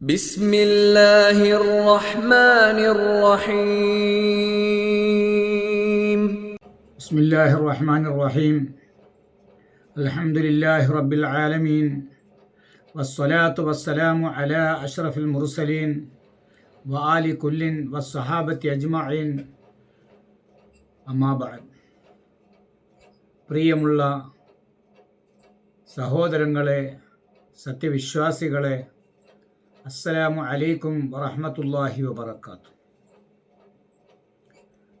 بسم الله الرحمن الرحيم بسم الله الرحمن الرحيم الحمد لله رب العالمين والصلاة والسلام على أشرف المرسلين وآل كل والصحابة أجمعين أما بعد പ്രിയമുള്ള സഹോദരങ്ങളെ സത്യവിശ്വാസികളെ അസ്സലാമു അലൈക്കും വറഹമത്തല്ലാഹി വബർക്കാത്തു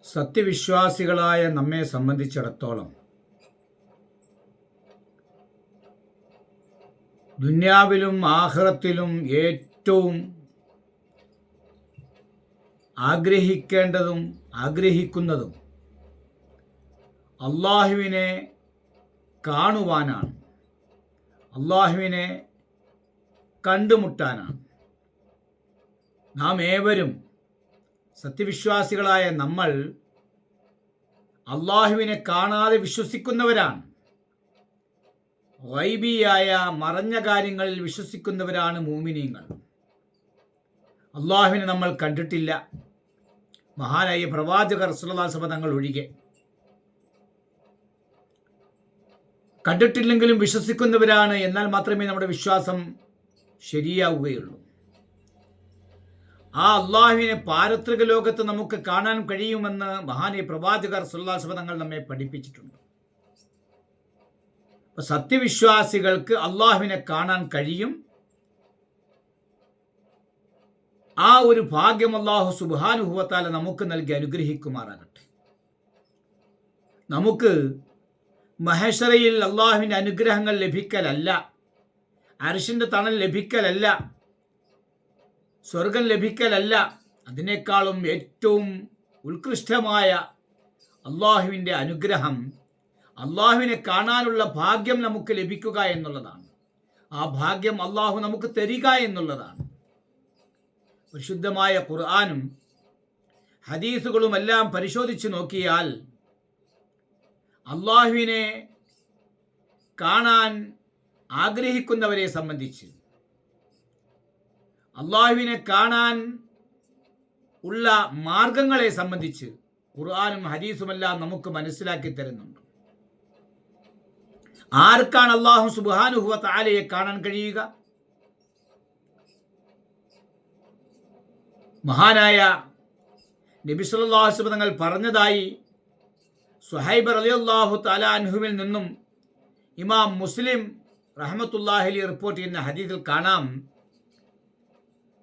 സത്യവിശ്വാസികളായ നമ്മെ സംബന്ധിച്ചിടത്തോളം ദുന്യാവിലും ആഹ്റത്തിലും ഏറ്റവും ആഗ്രഹിക്കേണ്ടതും ആഗ്രഹിക്കുന്നതും അള്ളാഹുവിനെ കാണുവാനാണ്. അള്ളാഹുവിനെ കണ്ടുമുട്ടാനാണ്. നാം ഏവരും സത്യവിശ്വാസികളായ നമ്മൾ അള്ളാഹുവിനെ കാണാതെ വിശ്വസിക്കുന്നവരാണ്. വൈബിയായ മറഞ്ഞ കാര്യങ്ങളിൽ വിശ്വസിക്കുന്നവരാണ് മൂമിനീങ്ങൾ. അള്ളാഹുവിനെ നമ്മൾ കണ്ടിട്ടില്ല. മഹാനായ പ്രവാചകർ സുലതാസഭ തങ്ങൾ ഒഴികെ. കണ്ടിട്ടില്ലെങ്കിലും വിശ്വസിക്കുന്നവരാണ് എന്നാൽ മാത്രമേ നമ്മുടെ വിശ്വാസം ശരിയാവുകയുള്ളൂ. ആ അള്ളാഹുവിനെ പാരത്രിക ലോകത്ത് നമുക്ക് കാണാൻ കഴിയുമെന്ന് മഹാനെ പ്രവാചകർ സുല്ലാസ്വതങ്ങൾ നമ്മെ പഠിപ്പിച്ചിട്ടുണ്ട്. സത്യവിശ്വാസികൾക്ക് അള്ളാഹുവിനെ കാണാൻ കഴിയും. ആ ഒരു ഭാഗ്യം അള്ളാഹു സുബാനുഭവത്താല നമുക്ക് നൽകി അനുഗ്രഹിക്കുമാറാകട്ടെ. നമുക്ക് മഹേശ്വരയിൽ അള്ളാഹുവിന്റെ അനുഗ്രഹങ്ങൾ ലഭിക്കലല്ല. അരിശിന്റെ തണൽ ലഭിക്കലല്ല. സ്വർഗം ലഭിക്കലല്ല. അതിനേക്കാളും ഏറ്റവും ഉത്കൃഷ്ടമായ അള്ളാഹുവിന്റെ അനുഗ്രഹം അള്ളാഹുവിനെ കാണാനുള്ള ഭാഗ്യം നമുക്ക് ലഭിക്കുക എന്നുള്ളതാണ്. ആ ഭാഗ്യം അള്ളാഹു നമുക്ക് തരിക എന്നുള്ളതാണ്. പരിശുദ്ധമായ ഖുർആാനും ഹദീസുകളുമെല്ലാം പരിശോധിച്ച് നോക്കിയാൽ അള്ളാഹുവിനെ കാണാൻ ആഗ്രഹിക്കുന്നവരെ സംബന്ധിച്ച് അള്ളാഹുവിനെ കാണാൻ ഉള്ള മാർഗങ്ങളെ സംബന്ധിച്ച് ഖുർആാനും ഹദീസുമെല്ലാം നമുക്ക് മനസ്സിലാക്കി തരുന്നുണ്ട്. ആർക്കാണ് അള്ളാഹു സുബാനുഹുവ താലയെ കാണാൻ കഴിയുക? മഹാനായ നബിസുല്ലാഹുസ്ബ തങ്ങൾ പറഞ്ഞതായി സുഹൈബ് അലിയല്ലാഹു താലാൻഹുവിൽ നിന്നും ഇമാം മുസ്ലിം റഹമത്തുല്ലാഹലി റിപ്പോർട്ട് ചെയ്യുന്ന ഹദീസിൽ കാണാം.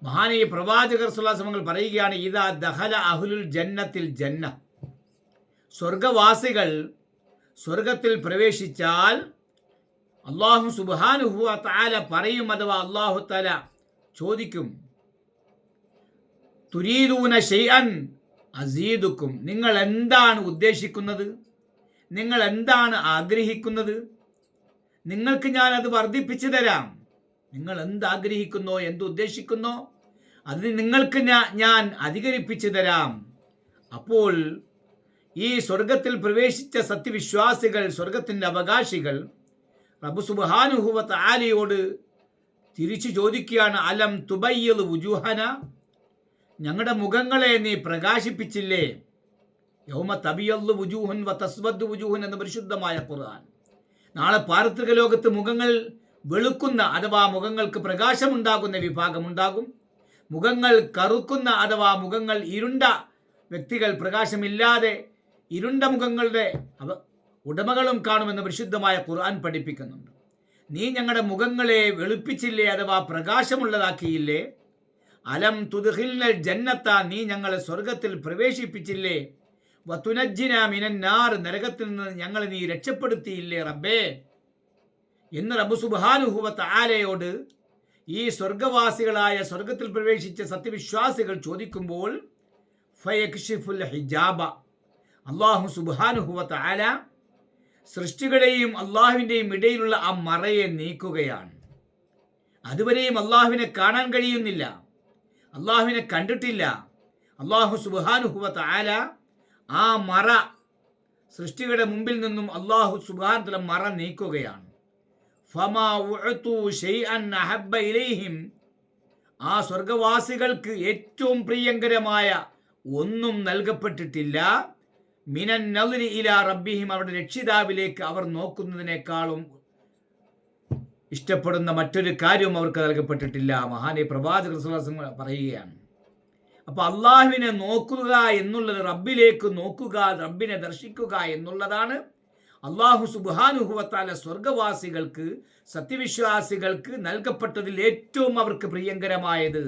മഹാനീയ പ്രവാചകർ സുല്ലാസമങ്ങൾ പറയുകയാണ് ഇതാ ദഹല അഹുലുൽ ജന്നത്തിൽ ജന്ന. സ്വർഗവാസികൾ സ്വർഗത്തിൽ പ്രവേശിച്ചാൽ അള്ളാഹു സുബാനുഹു താല പറയും അഥവാ അള്ളാഹു താല ചോദിക്കും തുരീദൂന ഷെയ്അൻ അസീദുക്കും. നിങ്ങൾ എന്താണ് ഉദ്ദേശിക്കുന്നത്? നിങ്ങൾ എന്താണ് ആഗ്രഹിക്കുന്നത്? നിങ്ങൾക്ക് ഞാൻ അത് വർദ്ധിപ്പിച്ചു തരാം. നിങ്ങൾ എന്താഗ്രഹിക്കുന്നോ എന്തുദ്ദേശിക്കുന്നോ? അതിന് നിങ്ങൾക്ക് ഞാൻ അധികരിപ്പിച്ചു തരാം. അപ്പോൾ ഈ സ്വർഗത്തിൽ പ്രവേശിച്ച സത്യവിശ്വാസികൾ സ്വർഗത്തിന്റെ അവകാശികൾ റബു സുബാനുഹുവത്ത് ആലയോട് തിരിച്ചു ചോദിക്കുകയാണ് അലം തുബയ്യത് വുജുഹന? ഞങ്ങളുടെ മുഖങ്ങളെ നീ പ്രകാശിപ്പിച്ചില്ലേ? യൗമ തബിയല്ലു വുജൂഹൻ വ തസ്വദ് വുജൂഹൻ എന്ന പരിശുദ്ധമായ ഖുർആൻ. നാളെ പാരത്രിക ലോകത്ത് മുഖങ്ങൾ വെളുക്കുന്ന അഥവാ മുഖങ്ങൾക്ക് പ്രകാശമുണ്ടാകുന്ന വിഭാഗമുണ്ടാകും മുഖങ്ങൾ കറുക്കുന്ന അഥവാ മുഖങ്ങൾ ഇരുണ്ട വ്യക്തികൾ പ്രകാശമില്ലാതെ ഇരുണ്ട മുഖങ്ങളുടെ അവ ഉടമകളും കാണുമെന്ന് പരിശുദ്ധമായ ഖുർആൻ പഠിപ്പിക്കുന്നുണ്ട്. നീ ഞങ്ങളുടെ മുഖങ്ങളെ വെളുപ്പിച്ചില്ലേ അഥവാ പ്രകാശമുള്ളതാക്കിയില്ലേ? അലം തുതുഹിൽ ജന്നത്ത നീ ഞങ്ങളെ സ്വർഗത്തിൽ പ്രവേശിപ്പിച്ചില്ലേ? വത്തുനജ്ജിന മിനന്നാർ നരകത്തിൽ നിന്ന് ഞങ്ങളെ നീ രക്ഷപ്പെടുത്തിയില്ലേ റബ്ബേ? എന്ന് റബ്ബു സുബാനുഹുവത്ത് ആലയോട് ഈ സ്വർഗവാസികളായ സ്വർഗത്തിൽ പ്രവേശിച്ച സത്യവിശ്വാസികൾ ചോദിക്കുമ്പോൾ ഫയക്ഷിഫുൽ ഹിജാബ. അള്ളാഹു സുബാനുഹുവത്ത് ആല സൃഷ്ടികളെയും അള്ളാഹുവിന്റെയും ഇടയിലുള്ള ആ മറയെ നീക്കുകയാണ്. അതുവരെയും അള്ളാഹുവിനെ കാണാൻ കഴിയുന്നില്ല. അള്ളാഹുവിനെ കണ്ടിട്ടില്ല. അള്ളാഹു സുബാനുഹുവത്ത് ആല ആ മറ സൃഷ്ടികളുടെ മുമ്പിൽ നിന്നും അള്ളാഹു സുബാനത്തില മറ നീക്കുകയാണ്. ഇലൈഹിം. ആ സ്വർഗവാസികൾക്ക് ഏറ്റവും പ്രിയങ്കരമായ ഒന്നും നൽകപ്പെട്ടിട്ടില്ല. മിനൻ നൗലി ഇല റബ്ബിഹിം അവരുടെ രക്ഷിതാവിലേക്ക് അവർ നോക്കുന്നതിനേക്കാളും ഇഷ്ടപ്പെടുന്ന മറ്റൊരു കാര്യവും അവർക്ക് നൽകപ്പെട്ടിട്ടില്ല. മഹാനെ പ്രവാചക പറയുകയാണ് അപ്പോൾ അള്ളാഹുവിനെ നോക്കുക എന്നുള്ളത് റബ്ബിലേക്ക് നോക്കുക റബ്ബിനെ ദർശിക്കുക എന്നുള്ളതാണ് അള്ളാഹു സുബാനുഹുവത്താല സ്വർഗവാസികൾക്ക് സത്യവിശ്വാസികൾക്ക് നൽകപ്പെട്ടതിൽ ഏറ്റവും അവർക്ക് പ്രിയങ്കരമായത്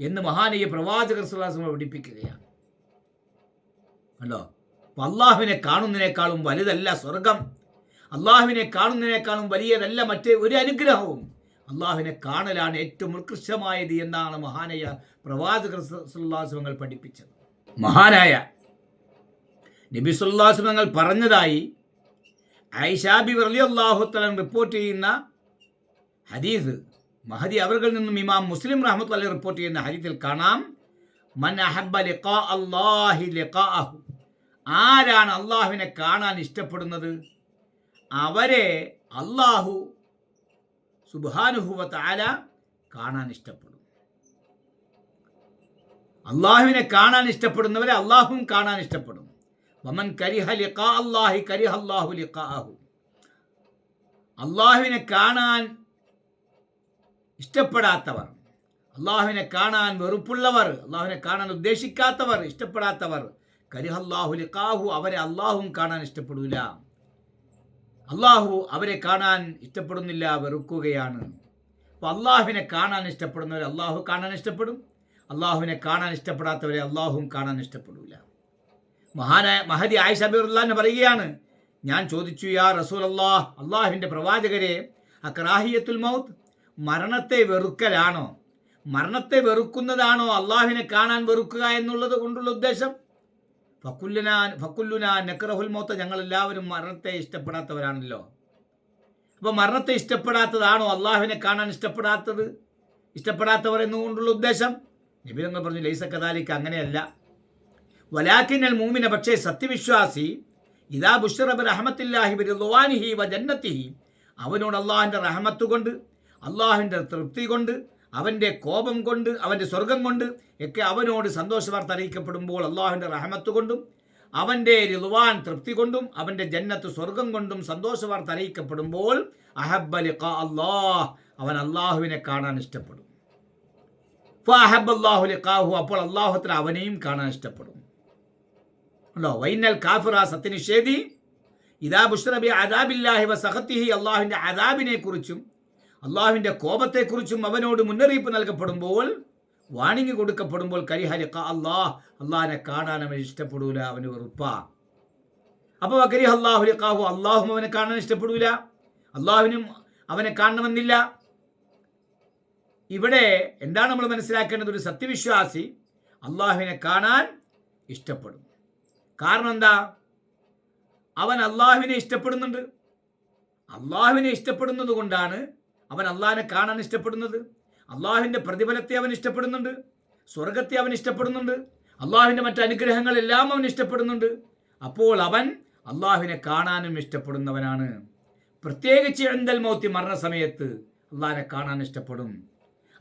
എന്ന് മഹാനീയ പ്രവാചകർ സുഹാസം പഠിപ്പിക്കുകയാണ്. അല്ലോ അപ്പൊ അള്ളാഹുവിനെ കാണുന്നതിനേക്കാളും വലുതല്ല സ്വർഗം അള്ളാഹുവിനെ കാണുന്നതിനേക്കാളും വലിയതല്ല മറ്റേ ഒരു അനുഗ്രഹവും. അള്ളാഹുവിനെ കാണലാണ് ഏറ്റവും ഉത്കൃഷ്ടമായത് എന്നാണ് മഹാനായ പ്രവാചകർ സുല്ലാസുമങ്ങൾ പഠിപ്പിച്ചത്. മഹാനായ നബി സുല്ലാസുമങ്ങൾ പറഞ്ഞതായി ഐഷാബി വർലി അള്ളാഹുത്തലൻ റിപ്പോർട്ട് ചെയ്യുന്ന ഹദീസ് മഹദി അവർകളിൽ നിന്നും ഇമാം മുസ്ലിം റഹ്മത്ത് അലി റിപ്പോർട്ട് ചെയ്യുന്ന ഹദീസിൽ കാണാം. മൻ അഹബ്ബ ലിഖാ അല്ലാഹി ലിഖാഅഹു. ആരാണ് അള്ളാഹുവിനെ കാണാൻ ഇഷ്ടപ്പെടുന്നത്? അവരെ അള്ളാഹു സുബാനുഹുവ താല കാണാൻ ഇഷ്ടപ്പെടും. അള്ളാഹുവിനെ കാണാൻ ഇഷ്ടപ്പെടുന്നവരെ അള്ളാഹുവും കാണാൻ ഇഷ്ടപ്പെടും. വമൻ കരിഹ ലിഖാ അല്ലാഹി കരിഹ അല്ലാഹു ലിഖാഹു അള്ളാഹുവിനെ കാണാൻ ഇഷ്ടപ്പെടാത്തവർ അള്ളാഹുവിനെ കാണാൻ വെറുപ്പുള്ളവർ അള്ളാഹുവിനെ കാണാൻ ഉദ്ദേശിക്കാത്തവർ ഇഷ്ടപ്പെടാത്തവർ കരിഹല്ലാഹു ലിഖാഹു അവരെ അള്ളാഹും കാണാൻ ഇഷ്ടപ്പെടില്ല അള്ളാഹു അവരെ കാണാൻ ഇഷ്ടപ്പെടുന്നില്ല വെറുക്കുകയാണ്. അപ്പോൾ അള്ളാഹുവിനെ കാണാൻ ഇഷ്ടപ്പെടുന്നവരെ അള്ളാഹു കാണാൻ ഇഷ്ടപ്പെടും. അള്ളാഹുവിനെ കാണാൻ ഇഷ്ടപ്പെടാത്തവരെ അള്ളാഹുവും കാണാൻ ഇഷ്ടപ്പെടില്ല മഹാനായ മഹദി ആയിഷ അബിറുല്ലാന്ന് പറയുകയാണ് ഞാൻ ചോദിച്ചു യാ റസൂൽ അള്ളാഹ് അള്ളാഹുവിന്റെ പ്രവാചകരെ അക്രാഹിയത്തുൽ മൗത്ത് മരണത്തെ വെറുക്കലാണോ? മരണത്തെ വെറുക്കുന്നതാണോ അള്ളാഹുവിനെ കാണാൻ വെറുക്കുക എന്നുള്ളത് കൊണ്ടുള്ള ഉദ്ദേശം? ഫക്കുല്ലുന ഫക്കുല്ലുന നക്രഹുൽ മൗത്ത് ഞങ്ങളെല്ലാവരും മരണത്തെ ഇഷ്ടപ്പെടാത്തവരാണല്ലോ. അപ്പോൾ മരണത്തെ ഇഷ്ടപ്പെടാത്തതാണോ അള്ളാഹുവിനെ കാണാൻ ഇഷ്ടപ്പെടാത്തത്? ഇഷ്ടപ്പെടാത്തവർ എന്നുകൊണ്ടുള്ള ഉദ്ദേശം? നിബിധങ്ങൾ പറഞ്ഞു ലൈസ കഥാലിക്ക് അങ്ങനെയല്ല. വലാക്കിനൽ മൂമിന പക്ഷേ സത്യവിശ്വാസി ഇതാ ബുഷറബ് റഹമത്തില്ലാഹി ബിറുവാനിഹി വ ജന്നത്തിഹി അവനോട് അള്ളാഹിന്റെ റഹമത്ത് കൊണ്ട് അള്ളാഹിന്റെ തൃപ്തി കൊണ്ട് അവന്റെ കോപം കൊണ്ട് അവന്റെ സ്വർഗം കൊണ്ട് ഒക്കെ അവനോട് സന്തോഷവാർത്ത അറിയിക്കപ്പെടുമ്പോൾ അള്ളാഹുവിന്റെ റഹമത്ത് കൊണ്ടും അവന്റെ രിളുവാൻ തൃപ്തി കൊണ്ടും അവന്റെ ജന്നത്ത് സ്വർഗം കൊണ്ടും സന്തോഷവാർത്ത അറിയിക്കപ്പെടുമ്പോൾ അഹബ്ബലി അള്ളാഹ് അവൻ അള്ളാഹുവിനെ കാണാൻ ഇഷ്ടപ്പെടും. ഫഹബ് അള്ളാഹു ലിഖാഹു അപ്പോൾ അള്ളാഹുത്തിന് അവനെയും കാണാൻ ഇഷ്ടപ്പെടും. ഉണ്ടോ? വൈനൽ കാഫിറ സത്യനിഷേധി. ഇതാ ബുഷ്റബി അദാബില്ലാഹി വ സഹത്തിഹി അള്ളാഹുവിന്റെ അദാബിനെ കുറിച്ചും അള്ളാഹുവിന്റെ കോപത്തെക്കുറിച്ചും അവനോട് മുന്നറിയിപ്പ് നൽകപ്പെടുമ്പോൾ വാണിംഗ് കൊടുക്കപ്പെടുമ്പോൾ കരിഹരി അള്ളാഹ് അള്ളാഹിനെ കാണാൻ അവൻ ഇഷ്ടപ്പെടൂല അവന് വെറുപ്പാ. അപ്പോൾ കരി അള്ളാഹു ലിഖാഹു അള്ളാഹും അവനെ കാണാൻ ഇഷ്ടപ്പെടൂല അള്ളാഹുവിനും അവനെ കാണണമെന്നില്ല. ഇവിടെ എന്താണ് നമ്മൾ മനസ്സിലാക്കേണ്ടത്? ഒരു സത്യവിശ്വാസി അള്ളാഹുവിനെ കാണാൻ ഇഷ്ടപ്പെടും. കാരണം എന്താ? അവൻ അള്ളാഹുവിനെ ഇഷ്ടപ്പെടുന്നുണ്ട്. അള്ളാഹുവിനെ ഇഷ്ടപ്പെടുന്നത് കൊണ്ടാണ് അവൻ അള്ളാഹിനെ കാണാൻ ഇഷ്ടപ്പെടുന്നത്. അള്ളാഹുവിന്റെ പ്രതിഫലത്തെ അവൻ ഇഷ്ടപ്പെടുന്നുണ്ട്. സ്വർഗത്തെ അവൻ ഇഷ്ടപ്പെടുന്നുണ്ട്. അള്ളാഹുവിന്റെ മറ്റു അനുഗ്രഹങ്ങളെല്ലാം അവൻ ഇഷ്ടപ്പെടുന്നുണ്ട്. അപ്പോൾ അവൻ അള്ളാഹുവിനെ കാണാനും ഇഷ്ടപ്പെടുന്നവനാണ്. പ്രത്യേകിച്ച് എന്തൽ മൗത്തി മരണസമയത്ത് അള്ളാഹിനെ കാണാൻ ഇഷ്ടപ്പെടും.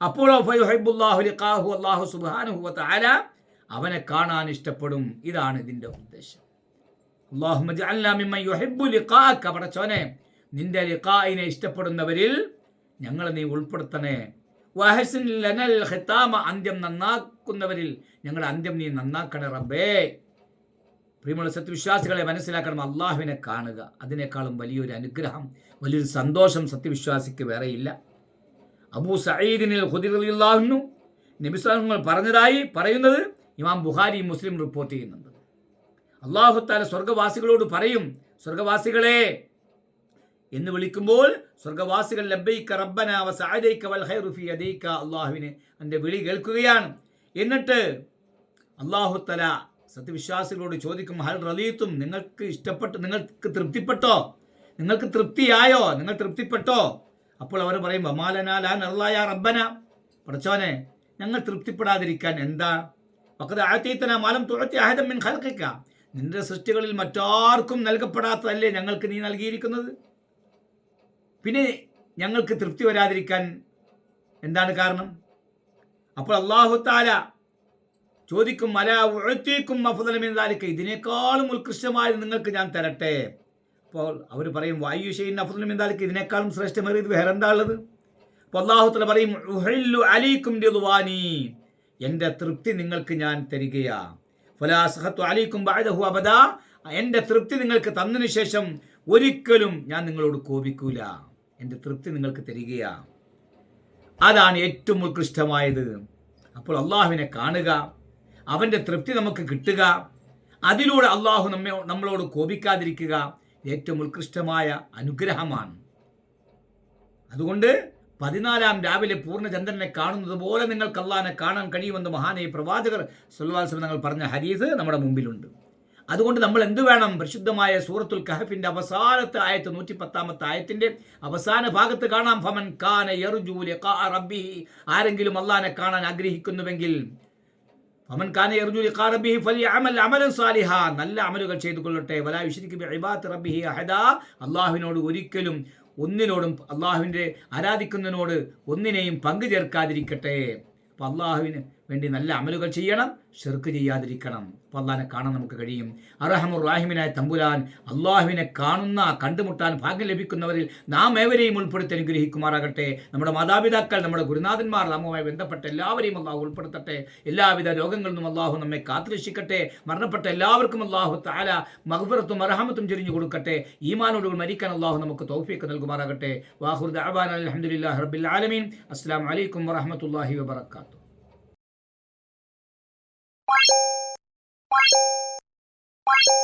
അപ്പോൾ അള്ളാഹു തആല അവനെ കാണാൻ ഇഷ്ടപ്പെടും. ഇതാണ് ഇതിന്റെ ഉദ്ദേശം. അള്ളാഹു പടച്ചോനെ നിന്റെ ലിഖായിനെ ഇഷ്ടപ്പെടുന്നവരിൽ ഞങ്ങൾ നീ ഉൾപ്പെടുത്തണേ. വഹസിൻ ലനൽ ഖിതാമ. അന്ത്യം നന്നാക്കുന്നവരിൽ ഞങ്ങളുടെ അന്ത്യം നീ നന്നാക്കണേ റബ്ബേ. പ്രിയമുള്ള സത്യവിശ്വാസികളെ മനസ്സിലാക്കണം അള്ളാഹുവിനെ കാണുക. അതിനേക്കാളും വലിയൊരു അനുഗ്രഹം വലിയൊരു സന്തോഷം സത്യവിശ്വാസിക്ക് വേറെയില്ല. അബൂ സഈദിനിൽ ഹുദിറിയുള്ള നിമിഷങ്ങൾ പറഞ്ഞതായി പറയുന്നത് ഇമാം ബുഹാരി മുസ്ലിം റിപ്പോർട്ട് ചെയ്യുന്നുണ്ട്. അള്ളാഹുത്താല സ്വർഗവാസികളോട് പറയും സ്വർഗവാസികളെ എന്ന് വിളിക്കുമ്പോൾ സ്വർഗവാസികൾ ലബൈക്ക റബ്ബന വൽ അള്ളാഹുവിനെ എന്റെ വിളി കേൾക്കുകയാണ്. എന്നിട്ട് അള്ളാഹുത്തല സത്യവിശ്വാസികളോട് ചോദിക്കും ഹൽ റലീത്തും നിങ്ങൾക്ക് ഇഷ്ടപ്പെട്ട് നിങ്ങൾക്ക് തൃപ്തിപ്പെട്ടോ? നിങ്ങൾക്ക് തൃപ്തിയായോ? നിങ്ങൾ തൃപ്തിപ്പെട്ടോ? അപ്പോൾ അവർ പറയും വമാലനാലാ നർലായ റബ്ബന. പഠിച്ചോനെ ഞങ്ങൾ തൃപ്തിപ്പെടാതിരിക്കാൻ എന്താ പക്കത് ആഴ്ത്തീത്തന മാലം തുഴത്തി ആഹദം മിൻ ഖൽക്കിക്ക നിന്റെ സൃഷ്ടികളിൽ മറ്റാർക്കും നൽകപ്പെടാത്തതല്ലേ ഞങ്ങൾക്ക് നീ നൽകിയിരിക്കുന്നത്? പിന്നെ ഞങ്ങൾക്ക് തൃപ്തി വരാതിരിക്കാൻ എന്താണ് കാരണം? അപ്പോൾ അള്ളാഹു താല ചോദിക്കും മല ഉഴത്തേക്കും അഫുദലമെന്നാലിക്ക ഇതിനേക്കാളും ഉത്കൃഷ്ടമായത് നിങ്ങൾക്ക് ഞാൻ തരട്ടെ. അപ്പോൾ അവർ പറയും വായു ഷെയ്ൻ അഫുദലമെന്നാലിക്ക ഇതിനേക്കാളും ശ്രേഷ്ഠമേറിയത് വേറെ എന്താ ഉള്ളത്? അപ്പോൾ അള്ളാഹുത്തല തല പറയും അലീക്കും എന്റെ തൃപ്തി നിങ്ങൾക്ക് ഞാൻ തരികയാ ഫലാസഹത്തു അലൈക്കും ബാഴഹു അബദ. എന്റെ തൃപ്തി നിങ്ങൾക്ക് തന്നതിന് ശേഷം ഒരിക്കലും ഞാൻ നിങ്ങളോട് കോപിക്കൂല. എന്റെ തൃപ്തി നിങ്ങൾക്ക് തരികയാ അതാണ് ഏറ്റവും ഉത്കൃഷ്ടമായത്. അപ്പോൾ അള്ളാഹുവിനെ കാണുക അവന്റെ തൃപ്തി നമുക്ക് കിട്ടുക അതിലൂടെ അള്ളാഹു നമ്മെ നമ്മളോട് കോപിക്കാതിരിക്കുക ഏറ്റവും ഉത്കൃഷ്ടമായ അനുഗ്രഹമാണ്. അതുകൊണ്ട് പതിനാലാം രാവിലെ പൂർണചന്ദ്രനെ കാണുന്നത് പോലെ നിങ്ങൾക്ക് അള്ളാഹനെ കാണാൻ കഴിയുമെന്ന് മഹാനായ പ്രവാചകർ സുൽവാസം നിങ്ങൾ പറഞ്ഞ ഹരീസ് നമ്മുടെ മുമ്പിലുണ്ട്. അതുകൊണ്ട് നമ്മൾ എന്തു വേണം? പരിശുദ്ധമായ സൂറത്തുൽ കഹഫിന്റെ അവസാനത്തെ ആയത്ത് നൂറ്റി പത്താമത്തെ ആയത്തിന്റെ അവസാന ഭാഗത്ത് കാണാം. ഫമൻ കാന റബ്ബി ആരെങ്കിലും അള്ളാഹിനെ കാണാൻ ആഗ്രഹിക്കുന്നുവെങ്കിൽ ഫമൻ കാന റബ്ബിഹി ഫലിയഅമൽ അമലൻ സാലിഹ. നല്ല അമലുകൾ ചെയ്തു കൊള്ളട്ടെ വലാ ബിഇബാദത്തി റബ്ബിഹി അഹദ. അള്ളാഹുവിനോട് ഒരിക്കലും ഒന്നിനോടും അള്ളാഹുവിന്റെ ആരാധിക്കുന്നതിനോട് ഒന്നിനെയും പങ്കു ചേർക്കാതിരിക്കട്ടെ. അപ്പം അള്ളാഹുവിന് വേണ്ടി നല്ല അമലുകൾ ചെയ്യണം ഷെർക്ക് ചെയ്യാതിരിക്കണം. അള്ളാഹിനെ കാണാൻ നമുക്ക് കഴിയും. അറഹമുർ റാഹിമിനായ തമ്പുരാൻ അള്ളാഹുവിനെ കാണുന്ന കണ്ടുമുട്ടാൻ ഭാഗ്യം ലഭിക്കുന്നവരിൽ നാം ഏവരെയും ഉൾപ്പെടുത്തി അനുഗ്രഹിക്കുമാറാകട്ടെ. നമ്മുടെ മാതാപിതാക്കൾ നമ്മുടെ ഗുരുനാഥന്മാർ നാമുമായി ബന്ധപ്പെട്ട എല്ലാവരെയും അള്ളാഹു ഉൾപ്പെടുത്തട്ടെ. എല്ലാവിധ രോഗങ്ങളിൽ നിന്നും അള്ളാഹു നമ്മെ കാത്തുരക്ഷിക്കട്ടെ. മരണപ്പെട്ട എല്ലാവർക്കും അള്ളാഹു താല മഹബറത്തും അറഹമത്തും ചെരിഞ്ഞു കൊടുക്കട്ടെ. ഈമാനോടുകൾ മരിക്കാൻ അള്ളാഹു നമുക്ക് തൗഫീക്ക് നൽകുമാറാകട്ടെ. വാഹുർ അലഹമുല്ലാ റബ്ബിൽ ആലമീൻ. അസ്സാം വലൈക്കും വറഹമത്തല്ലാഹി വബർക്കാത്തു Bye.